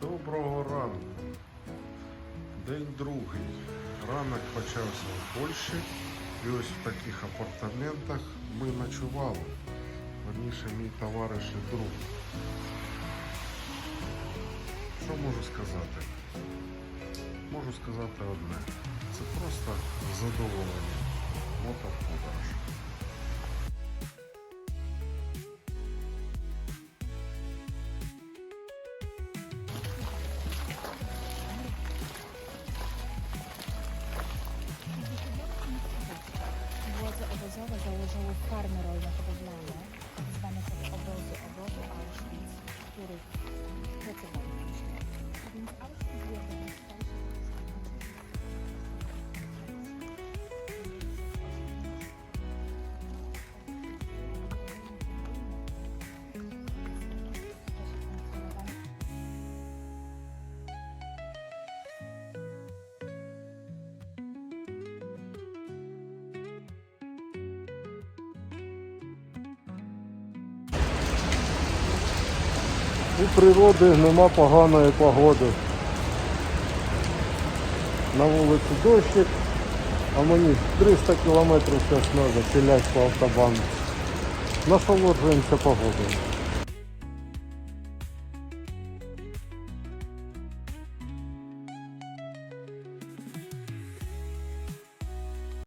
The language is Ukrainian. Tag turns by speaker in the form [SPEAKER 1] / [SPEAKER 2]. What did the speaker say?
[SPEAKER 1] Доброго ранку. День другий. Ранок почався в Польщі. І ось в таких апартаментах ми ночували. Верніше мій товариш і друг. Що можу сказати? Можу сказати одне. Це просто задоволення. Мотоподорож.
[SPEAKER 2] Niemcowe założyły farmy rolno-hodowlane, tzw. Tak obozy, obozy Auschwitz, w których pracowały
[SPEAKER 3] У природи нема поганої погоди. На вулиці дощик, а мені 300 кілометрів зараз треба пілять по автобану. Насолоджуємося погодою.